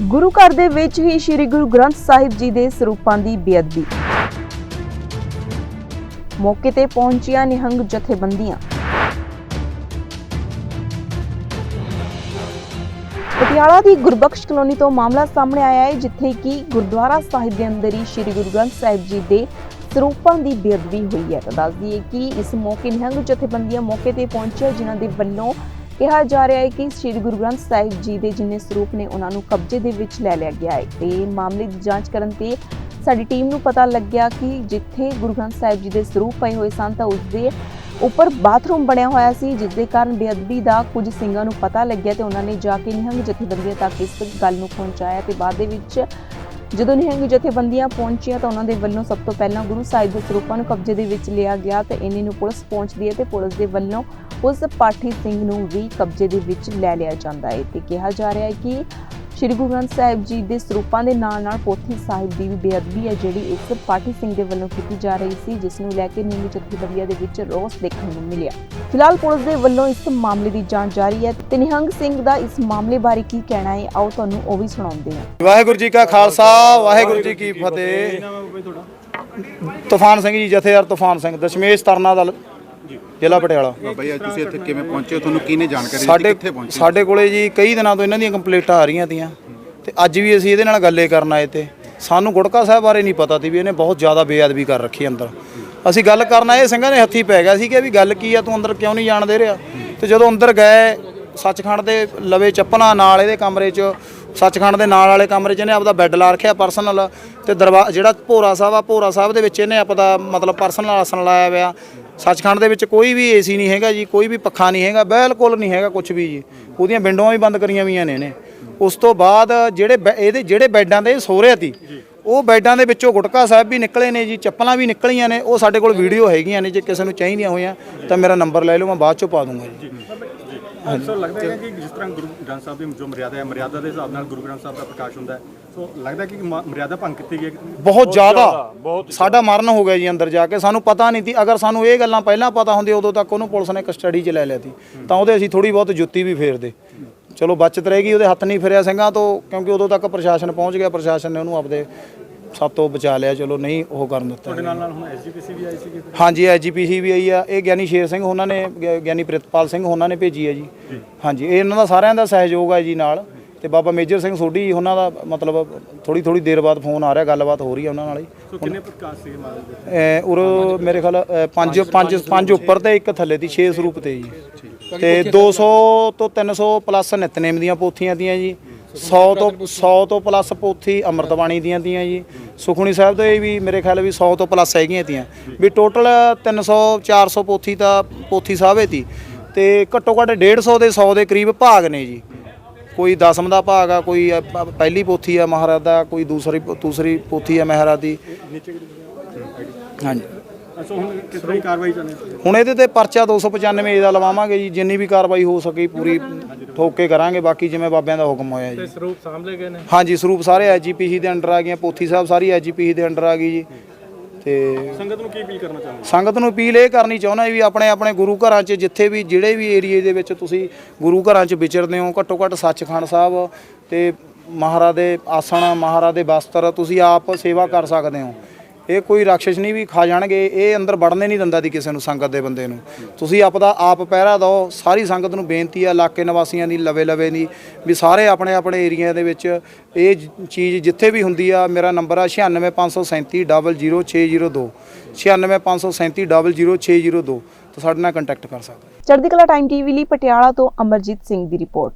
ਗੁਰੂ ਘਰ ਦੇ ਵਿੱਚ ਹੀ ਸ੍ਰੀ ਗੁਰੂ ਗ੍ਰੰਥ ਸਾਹਿਬ ਜੀ ਦੇ ਸਰੂਪਾਂ ਦੀ ਬੇਅਦਬੀ। ਮੌਕੇ ਤੇ ਪਹੁੰਚੀਆਂ ਨਿਹੰਗ ਜਥੇਬੰਦੀਆਂ। ਪਟਿਆਲਾ ਦੀ ਗੁਰਬਖਸ਼ ਕਲੋਨੀ ਤੋਂ ਮਾਮਲਾ ਸਾਹਮਣੇ ਆਇਆ ਹੈ, ਜਿੱਥੇ ਕਿ ਗੁਰਦੁਆਰਾ ਸਾਹਿਬ ਦੇ ਅੰਦਰ ਹੀ ਸ੍ਰੀ ਗੁਰੂ ਗ੍ਰੰਥ ਸਾਹਿਬ ਜੀ ਦੇ ਸਰੂਪਾਂ ਦੀ ਬੇਅਦਬੀ ਹੋਈ ਹੈ। ਤਾਂ ਦੱਸ ਦਈਏ ਕਿ ਇਸ ਮੌਕੇ ਨਿਹੰਗ ਜਥੇਬੰਦੀਆਂ ਮੌਕੇ ਤੇ ਪਹੁੰਚੀਆਂ, ਜਿਨ੍ਹਾਂ ਦੇ ਵੱਲੋਂ ਕਿਹਾ ਜਾ ਰਿਹਾ ਹੈ ਕਿ ਸ੍ਰੀ ਗੁਰੂ ਗ੍ਰੰਥ ਸਾਹਿਬ ਜੀ ਦੇ ਜਿੰਨੇ ਸਰੂਪ ਨੇ, ਉਹਨਾਂ ਨੂੰ ਕਬਜ਼ੇ ਦੇ ਵਿੱਚ ਲੈ ਲਿਆ ਗਿਆ ਹੈ। ਤੇ ਮਾਮਲੇ ਦੀ ਜਾਂਚ ਕਰਨ ਤੇ ਸਾਡੀ ਟੀਮ ਨੂੰ ਪਤਾ ਲੱਗਿਆ ਕਿ ਜਿੱਥੇ ਗੁਰੂ ਗ੍ਰੰਥ ਸਾਹਿਬ ਜੀ ਦੇ ਸਰੂਪ ਪਏ ਹੋਏ ਸਨ, ਤਾਂ ਉਸ ਦੇ ਉੱਪਰ ਬਾਥਰੂਮ ਬਣਿਆ ਹੋਇਆ ਸੀ, ਜਿਸ ਦੇ ਕਾਰਨ ਬੇਅਦਬੀ ਦਾ ਕੁਝ ਸਿੰਘਾਂ ਨੂੰ ਪਤਾ ਲੱਗਿਆ ਤੇ ਉਹਨਾਂ ਨੇ ਜਾ ਕੇ ਨਿਹੰਗ ਜਥੇਬੰਦੀਆਂ ਤੱਕ ਇਸ ਗੱਲ ਨੂੰ ਪਹੁੰਚਾਇਆ ਤੇ ਬਾਅਦ ਦੇ ਵਿੱਚ ਜਦੋਂ ਨਿਹੰਗ ਜਥੇਬੰਦੀਆਂ ਪਹੁੰਚੀਆਂ ਤਾਂ ਉਹਨਾਂ ਦੇ ਵੱਲੋਂ ਸਭ ਤੋਂ ਪਹਿਲਾਂ ਗੁਰੂ ਸਾਹਿਬ ਦੇ ਸਰੂਪਾਂ ਨੂੰ ਕਬਜ਼ੇ ਦੇ ਵਿੱਚ ਲਿਆ ਗਿਆ ਤੇ ਇੰਨੇ ਨੂੰ ਪੁਲਿਸ ਪਹੁੰਚਦੀ ਹੈ ਤੇ ਪੁਲਿਸ ਦੇ ਵੱਲੋਂ ਉਸ ਪਾਠੀ ਸਿੰਘ ਨੂੰ ਵੀ ਕਬਜ਼ੇ ਦੇ ਵਿੱਚ ਲੈ ਲਿਆ ਜਾਂਦਾ ਹੈ ਤੇ ਕਿਹਾ ਜਾ ਰਿਹਾ ਹੈ ਕਿ ਸ਼੍ਰੀ ਗੁਰੂ ਗ੍ਰੰਥ ਸਾਹਿਬ ਜੀ ਦੇ ਸਰੂਪਾਂ ਦੇ ਨਾਲ ਨਾਲ ਪੋਥੀ ਸਾਹਿਬ ਦੀ ਵੀ ਬੇਅਦਬੀ ਹੈ ਜਿਹੜੀ ਇਸ ਪਾਠੀ ਸਿੰਘ ਦੇ ਵੱਲੋਂ ਕੀਤੀ ਜਾ ਰਹੀ ਸੀ ਜਿਸ ਨੂੰ ਲੈ ਕੇ ਨਿਹੰਗ ਜਥੇਬੰਦੀਆਂ ਦੇ ਵਿੱਚ ਰੋਸ ਦੇਖਣ ਨੂੰ ਮਿਲਿਆ। ਫਿਲਹਾਲ ਪੁਲਿਸ ਦੇ ਵੱਲੋਂ ਇਸ ਮਾਮਲੇ ਦੀ ਜਾਂਚ ਜਾਰੀ ਹੈ। ਤੇ ਨਿਹੰਗ ਸਿੰਘ ਦਾ ਇਸ ਮਾਮਲੇ ਬਾਰੇ ਕੀ ਕਹਿਣਾ ਹੈ ਆਓ ਤੁਹਾਨੂੰ ਉਹ ਵੀ ਸੁਣਾਉਂਦੇ ਹਾਂ। ਵਾਹਿਗੁਰੂ ਜੀ ਕਾ ਖਾਲਸਾ ਵਾਹਿਗੁਰੂ ਜੀ ਕੀ ਫਤਿਹ। ਤੂਫਾਨ ਸਿੰਘ ਜੀ ਜਥੇਦਾਰ ਤੂਫਾਨ ਸਿੰਘ ਦਸ਼ਮੇਸ਼ ਤਰਨਾ ਦਲ। ਜ਼ਿਲ੍ਹਾ ਪਟਿਆਲਾ। ਬਾਬਾ ਜੀ ਅੱਜ ਤੁਸੀਂ ਇੱਥੇ ਕਿਵੇਂ ਪਹੁੰਚੇ ਹੋ? ਤੁਹਾਨੂੰ ਕਿਹਨੇ ਜਾਣਕਾਰੀ ਦਿੱਤੀ? ਸਾਡੇ ਕਿੱਥੇ ਪਹੁੰਚੇ? ਸਾਡੇ ਕੋਲੇ ਜੀ ਕਈ ਦਿਨਾਂ ਤੋਂ ਇਹਨਾਂ ਦੀਆਂ ਕੰਪਲੇਂਟਾਂ ਆ ਰਹੀਆਂ ਤੀਆਂ। ਤੇ ਅੱਜ ਵੀ ਅਸੀਂ ਇਹਦੇ ਨਾਲ ਗੱਲੇ ਕਰਨ ਆਏ ਤੇ। ਸਾਨੂੰ ਗੁੜਕਾ ਸਾਹਿਬ ਬਾਰੇ ਨਹੀਂ ਪਤਾ ਸੀ ਵੀ ਇਹਨੇ ਬਹੁਤ ਜ਼ਿਆਦਾ ਬੇਅਦਬੀ ਕਰ ਰੱਖੀ ਅੰਦਰ। ਅਸੀਂ ਗੱਲ ਕਰਨ ਆਏ ਸਿੰਘਾਂ ਨੇ ਹੱਥੀ ਪੈ ਗਿਆ ਸੀ ਕਿ ਵੀ ਗੱਲ ਕੀ ਆ ਤੂੰ ਅੰਦਰ ਕਿਉਂ ਨਹੀਂ ਜਾਣ ਦੇ ਰਿਹਾ? ਤੇ ਜਦੋਂ ਅੰਦਰ ਗਏ ਸੱਚਖੰਡ ਦੇ ਲਵੇ ਚੱਪਲਾਂ ਨਾਲ ਇਹਦੇ ਕਮਰੇ 'ਚ ਸੱਚਖੰਡ ਦੇ ਨਾਲ ਵਾਲੇ ਕਮਰੇ 'ਚ ਇਹਨੇ ਆਪਦਾ ਬੈੱਡ ਲਾ ਰੱਖਿਆ ਪਰਸਨਲ ਤੇ ਦਰਵਾ ਜਿਹੜਾ ਭੋਰਾ ਸਾਹਿਬ ਆ ਭੋਰਾ ਸਾਹਿਬ ਦੇ ਵਿੱਚ ਇਹਨੇ ਆਪਦਾ ਮਤਲਬ ਪਰਸਨਲ ਆਸਣ ਲਾਇਆ ਹੋਇਆ। ਸੱਚਖੰਡ ਦੇ ਵਿੱਚ ਕੋਈ ਵੀ ਏਸੀ ਨਹੀਂ ਹੈਗਾ ਜੀ ਕੋਈ ਵੀ ਪੱਖਾ ਨਹੀਂ ਹੈਗਾ ਬਿਲਕੁਲ ਨਹੀਂ ਹੈਗਾ ਕੁਝ ਵੀ ਜੀ। ਉਹਦੀਆਂ ਵਿੰਡੋਆਂ ਵੀ ਬੰਦ ਕਰੀਆਂ ਹੋਈਆਂ ਨੇ ਇਹਨੇ। ਉਸ ਤੋਂ ਬਾਅਦ ਜਿਹੜੇ ਇਹਦੇ ਜਿਹੜੇ ਬੈੱਡਾਂ ਦੇ ਇਹ ਸੋ ਰਿਹਾ ਸੀ ਉਹ ਬੈੱਡਾਂ ਦੇ ਵਿੱਚੋਂ ਗੁਟਕਾ ਸਾਹਿਬ ਵੀ ਨਿਕਲੇ ਨੇ ਜੀ ਚੱਪਲਾਂ ਵੀ ਨਿਕਲੀਆਂ ਨੇ ਉਹ ਸਾਡੇ ਕੋਲ ਵੀਡੀਓ ਹੈਗੀਆਂ ਨੇ ਜੇ ਕਿਸੇ ਨੂੰ ਚਾਹੀਦੀਆਂ ਹੋਈਆਂ ਤਾਂ ਮੇਰਾ ਨੰਬਰ ਲੈ ਲਓ ਮੈਂ ਬਾਅਦ ਚੋਂ ਪਾ ਦੂੰਗਾ ਜੀ। ਸੋ ਲੱਗਦਾ ਹੈ ਕਿ ਜਿਸ ਤਰ੍ਹਾਂ ਗੁਰੂ ਗ੍ਰੰਥ ਸਾਹਿਬ ਦੀ ਜੋ ਮਰਿਆਦਾ ਹੈ ਮਰਿਆਦਾ ਦੇ ਹਿਸਾਬ ਨਾਲ ਗੁਰੂ ਗ੍ਰੰਥ ਸਾਹਿਬ ਦਾ ਪ੍ਰਕਾਸ਼ ਹੁੰਦਾ ਹੈ। ਸੋ ਲੱਗਦਾ ਕਿ ਮਰਿਆਦਾ ਭੰਗ ਕੀਤੀ ਗਈ ਬਹੁਤ ਜ਼ਿਆਦਾ ਸਾਡਾ ਮਰਨ ਹੋ ਗਿਆ ਜੀ ਅੰਦਰ ਜਾ ਕੇ। ਸਾਨੂੰ ਪਤਾ ਨਹੀਂ ਸੀ। ਅਗਰ ਸਾਨੂੰ ਇਹ ਗੱਲਾਂ ਪਹਿਲਾਂ ਪਤਾ ਹੁੰਦੀ ਉਦੋਂ ਤੱਕ ਉਹਨੂੰ ਪੁਲਿਸ ਨੇ ਕਸਟਡੀ 'ਚ ਲੈ ਲਿਆ ਸੀ। ਤਾਂ ਉਹਦੇ ਅਸੀਂ ਥੋੜੀ ਬਹੁਤ ਜੁੱਤੀ ਵੀ ਫੇਰਦੇ। ਚਲੋ ਬਚਤ ਰਹੇਗੀ ਉਹਦੇ ਹੱਥ ਨਹੀਂ ਫਿਰਿਆ ਸਿੰਘਾਂ ਤੋਂ ਕਿਉਂਕਿ ਉਦੋਂ ਤੱਕ ਪ੍ਰਸ਼ਾਸਨ ਪਹੁੰਚ ਗਿਆ। ਪ੍ਰਸ਼ਾਸਨ ਨੇ ਉਹਨੂੰ ਆਪਦੇ ਸਭ ਤੋਂ ਬਚਾ ਲਿਆ ਚਲੋ ਨਹੀਂ ਉਹ ਕਰਨ ਦਿੱਤਾ। ਤੁਹਾਡੇ ਨਾਲ ਨਾਲ ਹੁਣ ਐਸਜੀਪੀਸੀ ਵੀ ਆਈ ਸੀ ਹਾਂਜੀ ਐਜੀਪੀਸੀ ਵੀ ਆਈ ਆ। ਇਹ ਗਿਆਨੀ ਸ਼ੇਰ ਸਿੰਘ ਉਹਨਾਂ ਨੇ ਗਿ- ਗਿਆਨੀ ਪ੍ਰਿਤਪਾਲ ਸਿੰਘ ਉਹਨਾਂ ਨੇ ਭੇਜੀ ਹੈ ਜੀ। ਹਾਂਜੀ ਇਹ ਇਹਨਾਂ ਦਾ ਸਾਰਿਆਂ ਦਾ ਸਹਿਯੋਗ ਹੈ ਜੀ ਨਾਲ। ਤੇ ਬਾਬਾ ਮੇਜਰ ਸਿੰਘ ਸੋਢੀ ਉਹਨਾਂ ਦਾ ਮਤਲਬ ਥੋੜੀ ਥੋੜੀ ਦੇਰ ਬਾਅਦ ਫੋਨ ਆ ਰਿਹਾ ਗੱਲਬਾਤ ਹੋ ਰਹੀ ਹੈ ਉਹਨਾਂ ਨਾਲ ਹੀ। ਸੋ ਕਿੰਨੇ ਪ੍ਰਕਾਸ਼ ਸੀਗੇ ਮਹਾਰਾਜ ਦੇ ਉਰ ਮੇਰੇ ਖਿਆਲ ਪੰਜ ਪੰਜ ਪੰਜ ਉੱਪਰ ਤੇ ਇੱਕ ਥੱਲੇ ਦੀ 6 ਸਰੂਪ ਤੇ ਜੀ। ਤੇ 200 ਤੋਂ 300 ਪਲੱਸ ਨਿਤਨੇਮ ਦੀਆਂ ਪੋਥੀਆਂ ਦੀਆਂ ਜੀ। 100 ਤੋਂ 100 ਤੋਂ ਪਲੱਸ ਪੋਥੀ ਅੰਮ੍ਰਿਤਬਾਣੀ ਦੀਆਂ ਦੀਆਂ ਜੀ। ਸੁਖਣੀ ਸਾਹਿਬ ਦੇ ਵੀ ਮੇਰੇ ਖਿਆਲ ਵੀ 100 ਤੋਂ ਪਲੱਸ ਹੈਗੀਆਂ ਤੀਆਂ। ਵੀ ਟੋਟਲ 300 400 ਪੋਥੀ ਤਾਂ ਪੋਥੀ ਸਾਹਿਬੇ ਤੀ। ਤੇ ਘੱਟੋ ਘੱਟ 150 ਦੇ 100 ਦੇ ਕਰੀਬ ਭਾਗ ਨੇ ਜੀ। ਕੋਈ ਦਸਮ ਦਾ ਭਾਗ ਆ, ਕੋਈ ਪਹਿਲੀ ਪੋਥੀ ਆ ਮਹਾਰਾਜ ਦਾ, ਕੋਈ ਦੂਸਰੀ ਦੂਸਰੀ ਪੋਥੀ ਆ ਮਹਾਰਾਜ ਦੀ। ਹਾਂਜੀ। ਹੁਣ ਕਿਸ ਤਰ੍ਹਾਂ ਦੀ ਕਾਰਵਾਈ ਚੱਲਣੀ ਹੈ ਹੁਣ ਇਹਦੇ ਤੇ ਪਰਚਾ 295 ਏ ਦਾ ਲਵਾਵਾਂਗੇ ਜੀ ਜਿੰਨੀ ਵੀ ਕਾਰਵਾਈ ਹੋ ਸਕੀ ਪੂਰੀ ਠੋਕ ਕੇ ਕਰਾਂਗੇ ਬਾਕੀ ਜਿਵੇਂ ਬਾਬਿਆਂ ਦਾ ਹੁਕਮ ਹੋਇਆ ਜੀ। ਸਰੂਪ ਸਾਹਮਣੇ ਗਏ ਨੇ? ਹਾਂਜੀ ਸਰੂਪ ਸਾਰੇ ਐਜੀਪੀਸੀ ਦੇ ਅੰਡਰ ਆ ਗਏ ਪੋਥੀ ਸਾਹਿਬ ਸਾਰੀ ਐਜੀਪੀਸੀ ਦੇ ਅੰਡਰ ਆ ਗਈ ਜੀ। ਤੇ ਸੰਗਤ ਨੂੰ ਕੀ ਅਪੀਲ ਕਰਨਾ ਚਾਹੁੰਦੇ ਸੰਗਤ ਨੂੰ ਅਪੀਲ ਇਹ ਕਰਨੀ ਚਾਹੁੰਦਾ ਵੀ ਆਪਣੇ ਆਪਣੇ ਗੁਰੂ ਘਰਾਂ 'ਚ ਜਿੱਥੇ ਵੀ ਜਿਹੜੇ ਵੀ ਏਰੀਏ ਦੇ ਵਿੱਚ ਤੁਸੀਂ ਗੁਰੂ ਘਰਾਂ 'ਚ ਵਿਚਰਦੇ ਹੋ ਘੱਟੋ ਘੱਟ ਸੱਚਖੰਡ ਸਾਹਿਬ ਤੇ ਮਹਾਰਾਜ ਦੇ ਆਸਣ ਮਹਾਰਾਜ ਦੇ ਬਸਤਰ ਤੁਸੀਂ ਆਪ ਸੇਵਾ ਕਰ ਸਕਦੇ ਹੋ। ਇਹ ਕੋਈ ਰਾਖਸ਼ ਨਹੀਂ ਵੀ ਖਾ ਜਾਣਗੇ, ਇਹ ਅੰਦਰ ਵੜਨੇ ਨਹੀਂ ਦਿੰਦਾ ਦੀ ਕਿਸੇ ਨੂੰ, ਸੰਗਤ ਦੇ ਬੰਦੇ ਨੂੰ ਤੁਸੀਂ ਆਪਦਾ ਆਪ ਪਹਿਰਾ ਦਿਓ, ਸਾਰੀ ਸੰਗਤ ਨੂੰ ਬੇਨਤੀ ਹੈ ਇਲਾਕੇ ਨਿਵਾਸੀਆਂ ਦੀ, ਲਵੇ ਲਵੇ ਦੀ, ਵੀ ਸਾਰੇ ਆਪਣੇ ਆਪਣੇ ਏਰੀਆ ਦੇ ਵਿੱਚ ਇਹ ਚੀਜ਼ ਜਿੱਥੇ ਵੀ ਹੁੰਦੀ ਆ, ਮੇਰਾ ਨੰਬਰ ਆ 9657300602 9657300602 ਤਾਂ ਸਾਡੇ ਨਾਲ ਕੰਟੈਕਟ ਕਰ ਸਕਦੇ ਹੋ। ਚੜ੍ਹਦੀ ਕਲਾ ਟਾਈਮ ਟੀਵੀ ਲਈ ਪਟਿਆਲਾ ਤੋਂ ਅਮਰਜੀਤ ਸਿੰਘ ਦੀ ਰਿਪੋਰਟ